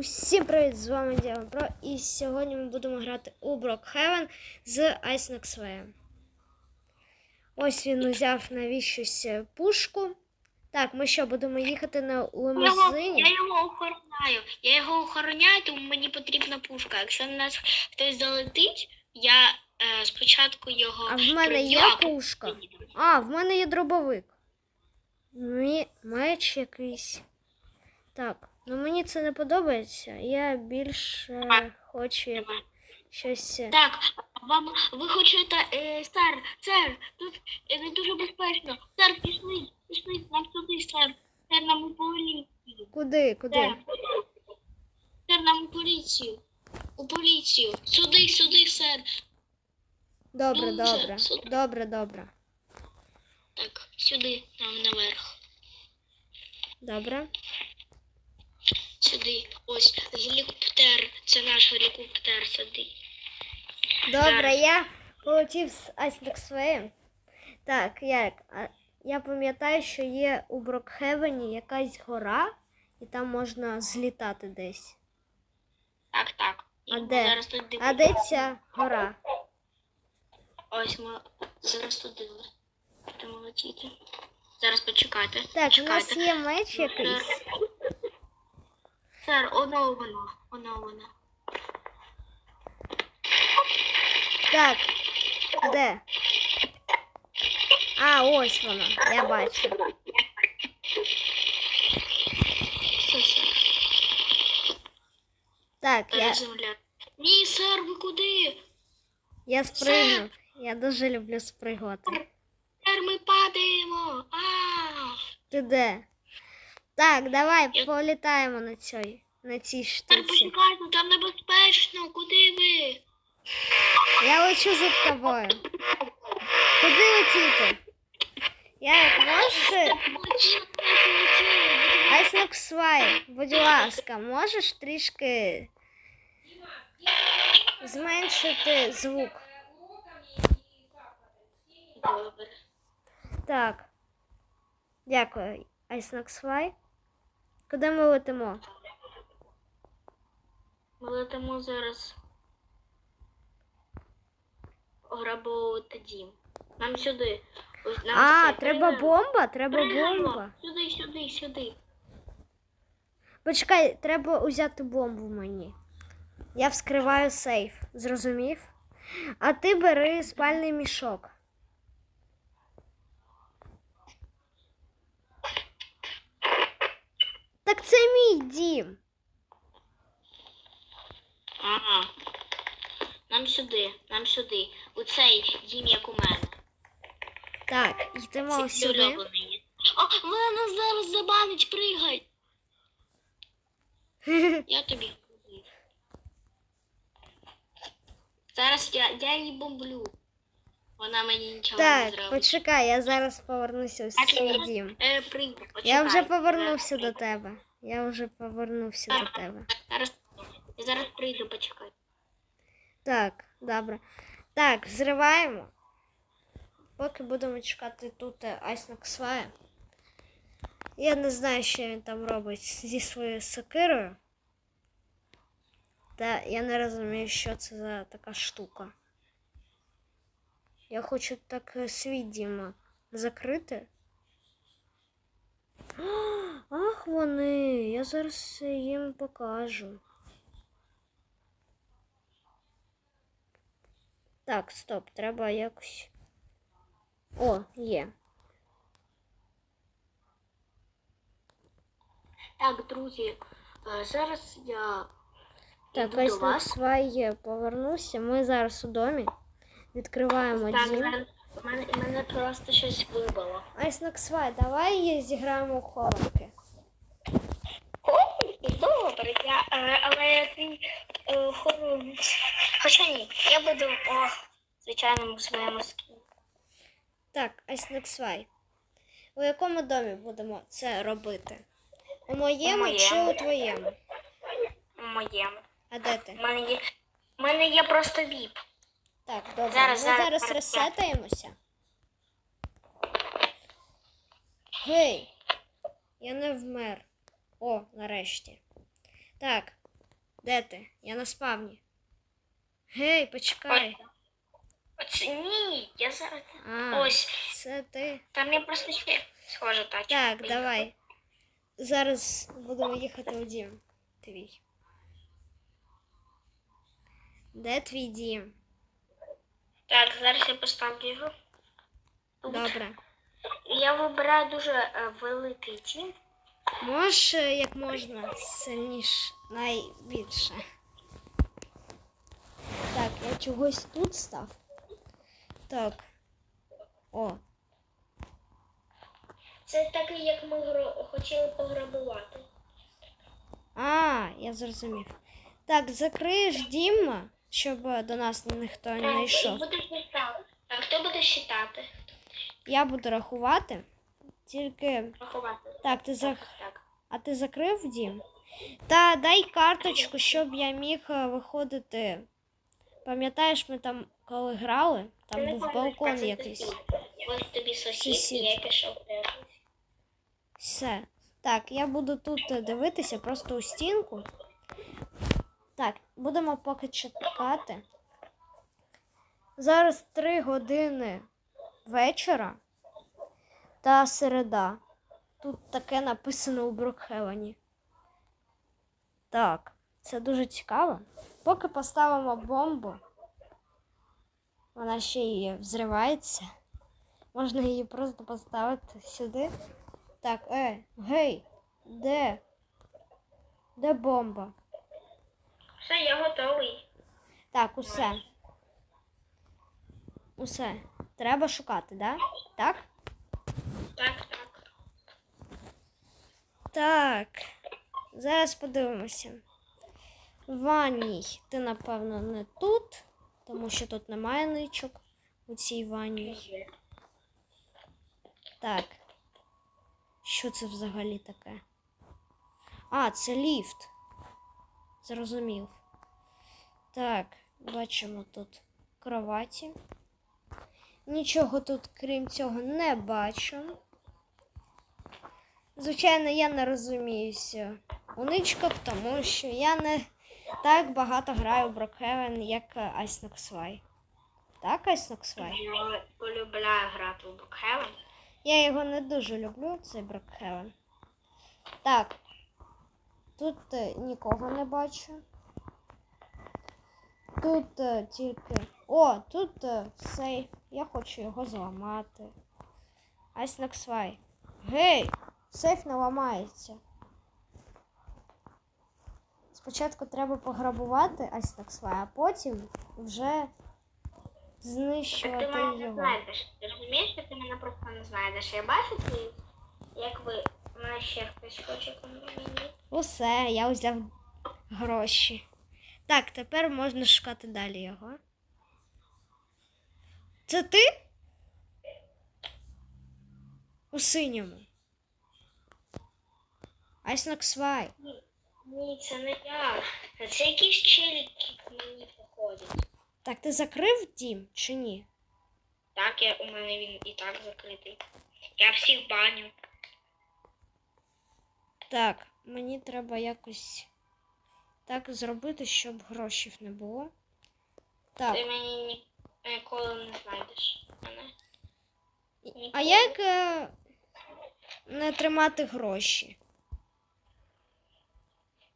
Усім привіт! З вами Діана Про. І сьогодні ми будемо грати у Брокхевен з Noxway. Ось він узяв навіщось пушку. Так, ми що, будемо їхати на лимузині? я його охороняю. Я його охороняю, тому мені потрібна пушка. Якщо на нас хтось залетить, я е, спочатку його. А в мене є пушка. А, в мене є дробовик. Меч якийсь. Так, ну мені це не подобається. Я більше хочу щось. е, Так, вам ви хочете, е, сер, сер, тут е, не дуже безпечно. Сер, пішли, пішли нам сюди, сер. Сер, нам у поліцію. Куди? Куди? Сер, сер, нам у поліцію. У поліцію. Сюди, сюди, сер. Добре, Дуже добре. супер. Добре, добре. Так, сюди, нам наверх. Добре. Сюди. Ось гелікоптер. Це наш гелікоптер сюди. Добре, я полетів з Айснексвеєм. Так, як? Я пам'ятаю, що є у Брокхевені якась гора, і там можна злітати десь. Так, так. І А де? Зараз тут А де ця гора? Ось ми зараз туди будемо летіти. Зараз почекайте. Так, у нас є меч якийсь. Сер, оно воно. Оно воно. Так. Де? А, ось воно, я бачу. Все, сер. Так, я, Переземля. Ні, сер, ви куди? я спригну. Я дуже люблю спригати. Сер, ми падаємо. А! Ти де? Так, давай Я- політаємо на цій, на цій штуці. там небезпечно. Куди ви? Я лечу за тобою. Куди летіти? Я Як можеш? Будемо Айсноксвай, будь ласка, можеш трішки зменшити звук? Добре. Так. Дякую, Айсноксвай. Куди ми летимо? Ми летимо зараз грабовувати дім. Нам сюди. Ось нам А, все, треба пригаємо. бомба? Треба Пригаємо. бомба. Сюди, сюди, сюди. Почекай, треба узяти бомбу мені. Я вскриваю сейф, зрозумів? А ти бери спальний мішок. Так це мій дім. Ага. Нам сюди, нам сюди. У цей дім, як у мене. Так, йдемо Це сюди. улюблений. О, вона зараз забанить, пригай. Я тобі. Зараз я, я її бомблю. Вона мені нічого не Так, зробить. почекай, я зараз повернуся Так, свій я- дім. Е, прийду, почекай. Я вже повернувся до тебе. Я вже повернувся до тебе. Зараз, я зараз прийду, почекай. Так, добре. Так, зриваємо. Поки будемо чекати тут е, Айсноксвая. Я не знаю, що він там робить зі своєю сокирою. Та я не розумію, що це за така штука. Я хочу так е, свій дім е, закрити. Ах, вони! Я зараз е, їм покажу. Так, стоп, треба якось. О, є. Так, друзі, е, зараз я Так, йду до ось на вас. сває повернувся. Ми зараз у домі. Відкриваємо Так, дім. зараз мене, мене просто щось вибило. Айсноксвай, давай зіграємо у хованки. Добре, я, е, але ти е, хо- Хоча ні, я буду о звичайному своєму скіні. Так, Айсноксвай. У якому домі будемо це робити? У моєму, моєму. чи у твоєму? У моєму. А де ти? У мене є, у мене є просто віп. Так, добре. Зараз, Ми зараз, зараз ресетаємося. Гей! Я не вмер. О, нарешті. Так, Де ти? Я на спавні. Гей, почекай. Оце ні, я зараз. А, Ось, це ти. там я просто ще схожа тачка. Так, Поїхали. давай. Зараз будемо їхати у дім. Твій. Де твій дім? Так, зараз я поставлю його. Добре. Я вибираю дуже е, великий дім. Можеш е, як можна сильніше, найбільше. Так, я чогось тут став. Так. О, Це такий, як ми гро- хотіли пограбувати. а, я зрозумів. Так, закриєш дім, щоб е, до нас ніхто не йшов. читати. Хто буде читати? Я буду рахувати. Тільки. Рахувати. Так, ти зах... Так. А ти закрив дім? Та дай карточку, щоб я міг е, виходити. Пам'ятаєш, ми там коли грали, там був балкон якийсь. Ось тобі сусід, Сусід. і я пішов. Все. Так, я буду тут е, дивитися просто у стінку. Так, будемо поки чекати. Зараз 3 години вечора та середа. Тут таке написано у Брокхевені. Так, це дуже цікаво. Поки поставимо бомбу, вона ще й взривається. Можна її просто поставити сюди. Так, е, гей, де? Де бомба? Все, я готовий. Так, усе. Усе. Треба шукати, да? Так? Так, так. Так. Зараз подивимося. В ванній ти, напевно, не тут, тому що тут немає ничок у цій ванній. Так. Що це взагалі таке? А, це ліфт. Зрозумів. Так, бачимо тут кроваті. Нічого тут, крім цього, не бачу. Звичайно, я не розуміюся у ничках, тому що я не так багато граю в Брокхевен, як Ice Knox Свай. Так, Ice Knox Свай? Я полюбляю грати у Букхевен. Я його не дуже люблю, цей Брокхевен. Так. Тут е, нікого не бачу. Тут е, тільки. О, тут е, сейф. Я хочу його зламати. Айснаксвай. Гей! Сейф не ламається. Спочатку треба пограбувати Айснаксвай, а потім вже знищувати. Так ти мене не знайдеш. Ти розумієш, що ти мене просто не знайдеш. Я бачу твої, як ви мене ще хтось хоче мені. Усе, я взяв гроші. Так, тепер можна шукати далі його. Це ти? У синьому. Айснок Свай. Ні, це не я. Це якісь челіки мені походять. Так, ти закрив дім чи ні? Так, я, у мене він і так закритий. Я всіх баню. Так, мені треба якось так зробити, щоб грошей не було. Так, Ти мені ніколи не знайдеш мене. а як е, не тримати гроші?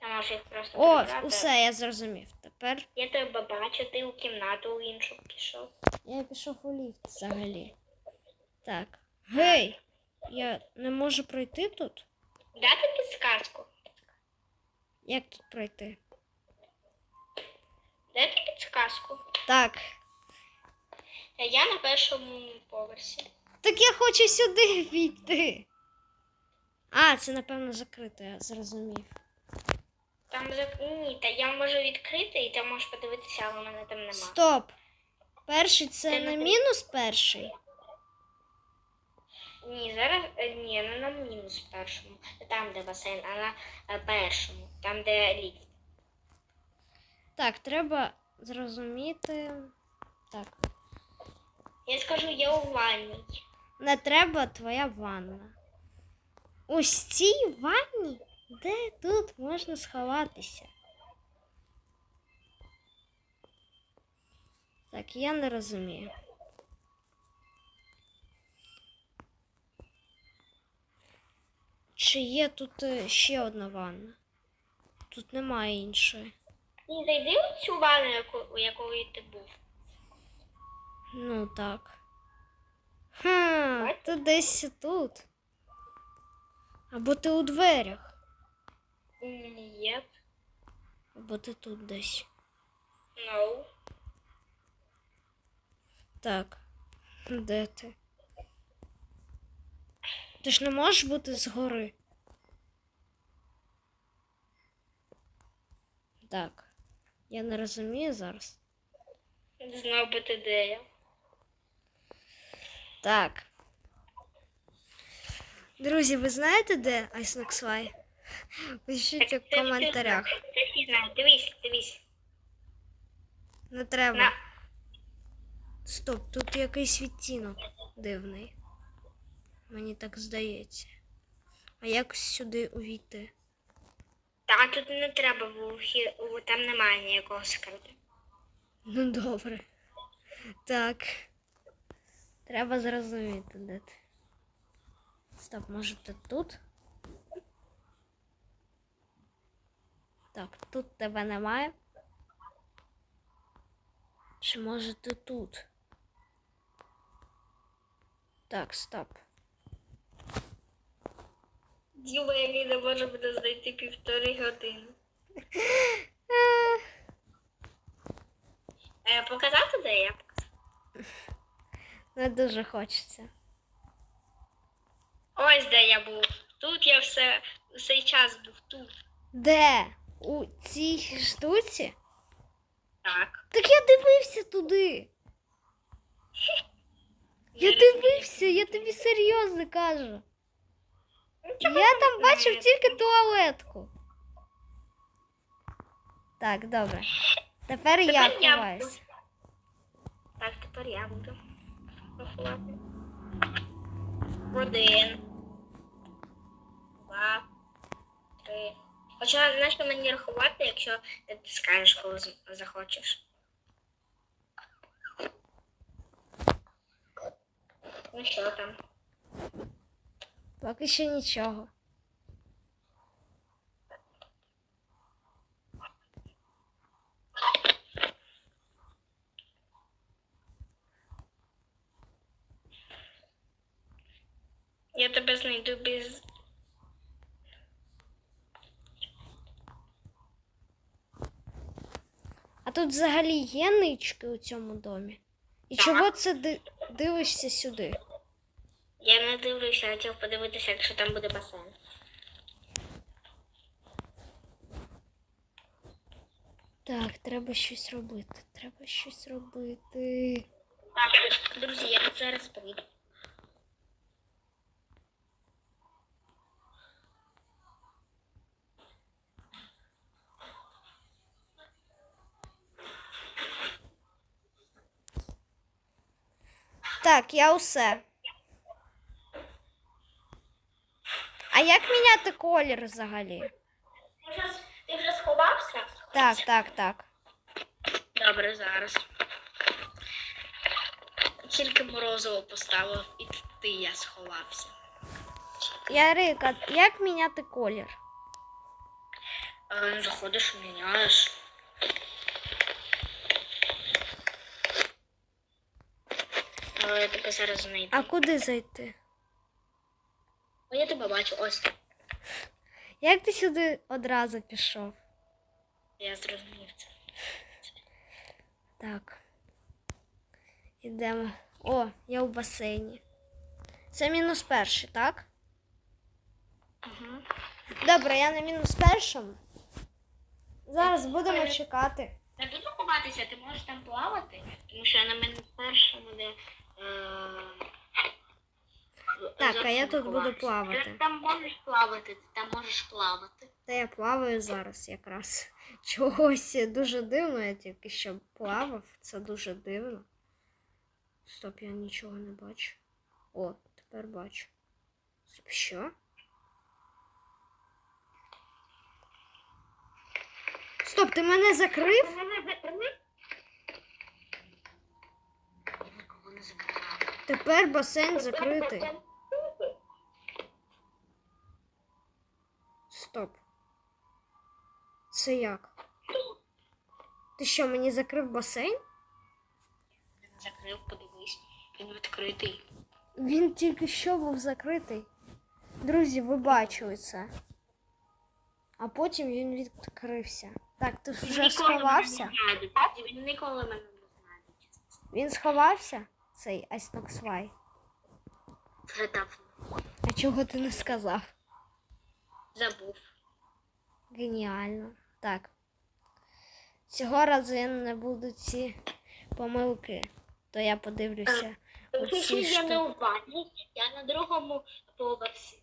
Та може їх просто О, прибрати. усе, я зрозумів. Тепер Я тебе бачу, ти у кімнату у іншу пішов. Я пішов у ліфт взагалі. Так. Гей! Я не можу пройти тут? Дати підсказку? Як тут пройти? Дати підсказку? Так. Я на першому поверсі. Так я хочу сюди війти. А, це напевно закрито, я зрозумів. Там за ні, та я можу відкрити і ти можеш подивитися, але мене там нема. Стоп! Перший це не- мінус перший. Ні, зараз е, ні, ну, вона на мінус першому. Ну, там, де басейн, а на е, першому, там, де ліфт. Так, треба зрозуміти. Так. Я скажу, я у ванні. Не треба твоя ванна. Ось цій ванні, де тут можна сховатися. Так, я не розумію. Чи є тут е, ще одна ванна? Тут немає іншої. Ні, зайди в цю ванну, у якої ти був. Ну так. Хм, ти десь тут. Або ти у дверях, Ні. або ти тут десь. No. Так. Де ти? Ти ж не можеш бути згори. Так. Я не розумію зараз. Знав би ти де я. Так. Друзі, ви знаєте, де Айсноксвай? Пишіть у коментарях. Дивись, дивись. Не треба. На. Стоп, тут якийсь відтінок дивний. Мені так здається. А як сюди увійти? Та тут не треба, бо там немає ніякого секрету. Ну добре. Так. Треба зрозуміти, де ти. Стоп, може ти тут? Так, тут тебе немає. Чи може ти тут? Так, стоп. Діва, який не може буде знайти півтори години. Е, показати, де я? Не дуже хочеться. Ось де я був. Тут я все цей час був тут. Де? У цій штуці? Так. Так я дивився туди. Я дивився, я тобі серйозно кажу. Я там бачив тільки туалетку. Так, добре. Тепер я Тепер я ховаюсь. Так, тепер я буду. Один. Два. Три. Хоча знаєш, мені рахувати, якщо ти скажеш, коли захочеш. Ну що там? Поки що нічого. Я тебе знайду без. А тут взагалі є нички у цьому домі. І Так. чого це ди- дивишся сюди? Я не дивлюся, хотів подивитися, якщо там буде басейн. Так, треба щось робити. Треба щось робити. Так, друзі, я зараз прийду. Так, я усе. А як міняти колір взагалі? Ти вже, ти вже сховався? Так, так, так. Добре, зараз. Тільки морозиво поставив, і ти я сховався. Ярика, як міняти колір? Е, Заходиш, міняєш. Але я тебе зараз знайду. А куди зайти? Я тебе бачу, ось. Як ти сюди одразу пішов? Я зрозумів це. Так. Ідемо. О, я у басейні. Це мінус перший, так? Угу. Добре, я на мінус першому. Зараз будемо чекати. Не буду ховатися, ти можеш там плавати, тому що я на мене першому де. Е... Так, а я тут буду плавати. Ти там можеш плавати, ти там можеш плавати. Та я плаваю зараз якраз. Чогось дуже дивно, я тільки що плавав. Це дуже дивно. Стоп, я нічого не бачу. О, тепер бачу. Стоп, що? Стоп, ти мене закрив? Тепер басейн закритий. Стоп. Це як? Ти що, мені закрив басейн? Закрив, подивись. Він відкритий. Він тільки що був закритий. Друзі, ви бачили це. А потім він відкрився. Так, ти ж вже сховався? Він ніколи мене не знає. Він сховався, цей Айсноксвай. Давно. А чого ти не сказав? Забув. Геніально. Так. Цього разу я не буду ці помилки. То я подивлюся. Тому Оці я не у ванні, я на другому поверсі.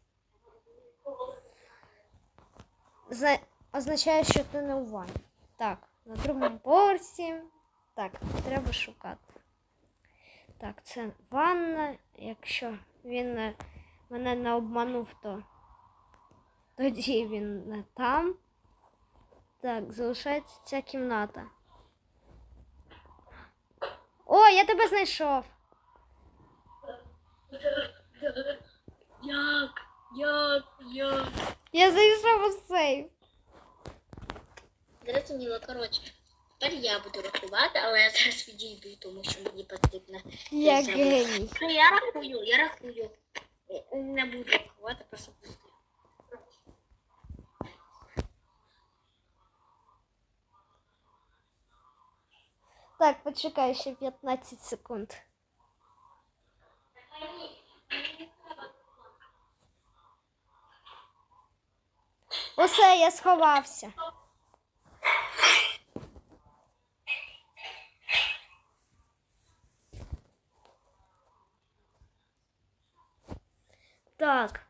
Зна... Означає, що ти не у ванні. Так, на другому поверсі. Так, треба шукати. Так, це ванна. Якщо він не... мене не обманув, то тоді він не там. Так, залишається ця кімната. О, я тебе знайшов. Як? Як? Як? Я зайшов у сейф. Зрозуміло, коротше. Тепер я буду рахувати, але я зараз відійду, тому що мені потрібно. Я забув. геній. Ну, я рахую, я рахую. Е, Не буду рахувати, просто пустую. Так, почекай ще 15 секунд. Усе, я сховався. Так,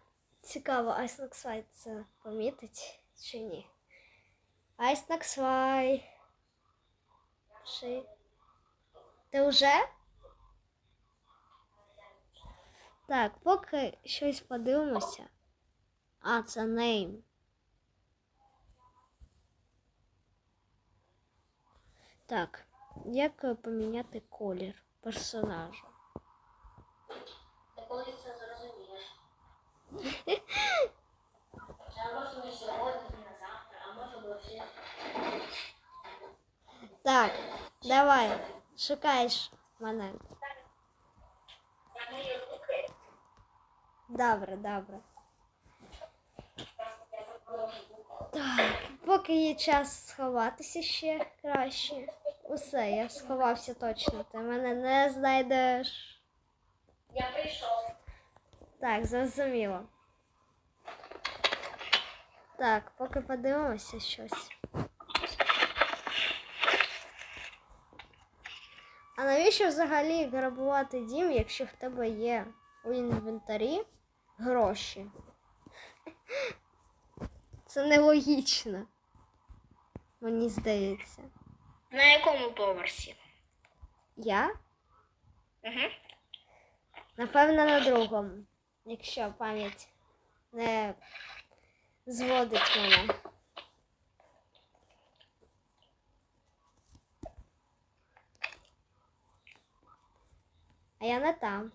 цікаво, Айснаксвай це помітить чи ні? Айснаксвай. Чи... Ти вже? Так, поки щось подивимося. А, це нейм. Так, як е, поміняти колір персонажа? Ти коли це зрозумієш? Це може не сьогодні, не завтра, а може взагалі. Так, давай, Шукаєш мене. Добре, добре. Так, поки є час сховатися ще краще. Усе, я сховався точно. Ти мене не знайдеш. Я прийшов. Так, зрозуміло. Так, поки подивимося щось. А навіщо взагалі грабувати дім, якщо в тебе є у інвентарі гроші? Це нелогічно. Мені здається. На якому поверсі? Я? Угу. Напевно, на другому, якщо пам'ять не зводить мене. А я не там.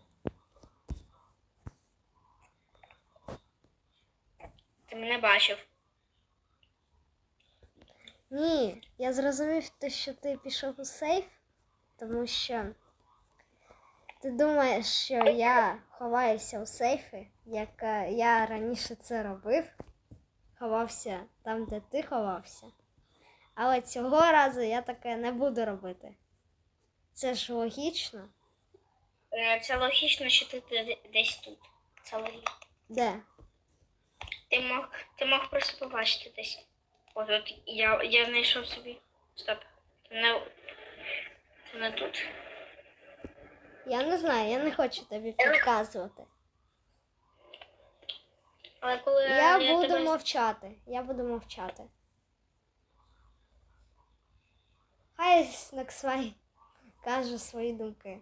Ти мене бачив. Ні, я зрозумів те, що ти пішов у сейф, тому що ти думаєш, що я ховаюся у сейфі, як е, я раніше це робив, ховався там, де ти ховався. Але цього разу я таке не буду робити. Це ж логічно. Е, Це логічно, що ти десь тут. Це логічно. Де? Ти мог, ти мог просто побачити десь. От, от я, я знайшов собі. Стоп. Не, це не тут. Я не знаю, я не хочу тобі підказувати. Але коли Я я буду тебе... мовчати. Я буду мовчати. Хай Снексвай каже свої думки.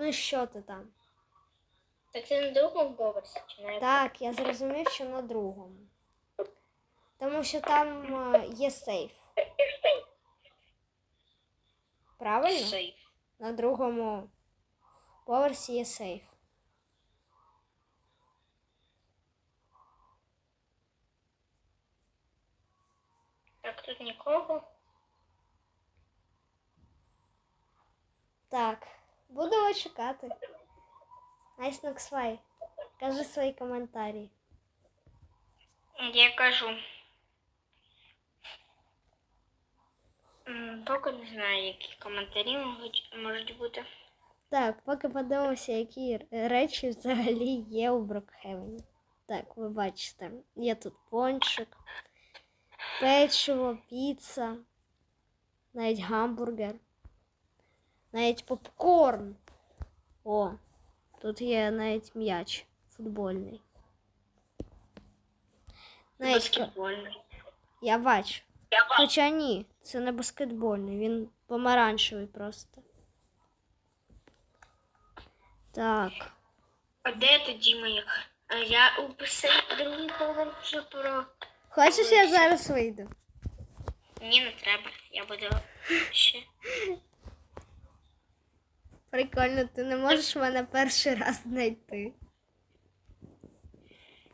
Ну і що ти там? Так ти на другому поверсі чи на якому? Так, я зрозумів, що на другому. Тому що там е, є сейф. Правильно? Сейф. На другому поверсі є сейф. Так, тут нікого. Так, будемо чекати. Nice Nox Fly. Кажи свої коментарі. Я кажу. М, Поки не знаю, які коментарі можуть, можуть бути. Так, поки подивимося, які р- речі взагалі є у Брокхевені. Так, ви бачите, є тут пончик, печиво, піца, навіть гамбургер, навіть попкорн. О, тут є навіть м'яч футбольний. Навіть, Баскетбольний. я бачу. Хоча ні, це не баскетбольний, він помаранчевий просто. Так. А де тоді моя? А я у цей другий поверх вже про. Хочеш, я зараз вийду? Ні, не треба. Я буду ще. Прикольно, ти не можеш мене перший раз знайти.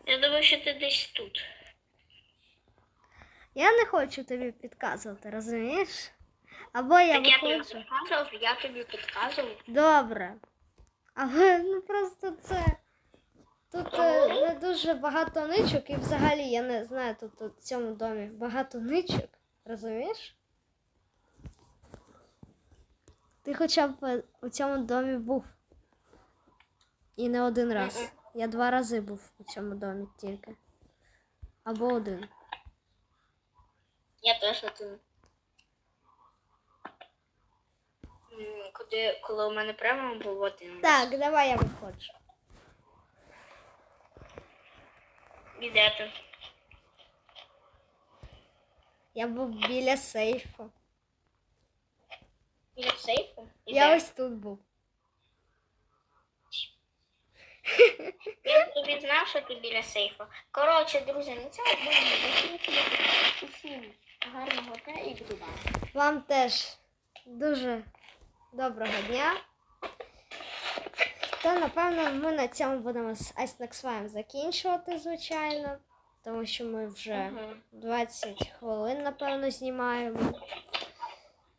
Я думаю, що ти десь тут. Я не хочу тобі підказувати, розумієш? Або я так я тобі підказував, я тобі підказував. Добре. Але ну просто це. Тут е, не дуже багато ничок, і взагалі я не знаю тут у цьому домі багато ничок, розумієш? Ти хоча б е, у цьому домі був. І не один раз. Я два рази був у цьому домі тільки. Або один. Я теж один. Куди, коли у мене прямо був один. Так, давай я виходжу. І де ти? Я був біля сейфу. Біля сейфу? І Я де? ось тут був. Я тобі знав, що ти біля сейфу. Коротше, друзі, на цьому будемо. Усім гарного дня і буду вам. Вам теж дуже доброго дня. То, напевно, ми на цьому будемо з Ice Next Slime закінчувати, звичайно. Тому що ми вже Мгм. 20 хвилин, напевно, знімаємо.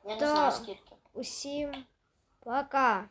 Я То- не знаю скільки. Усім пока!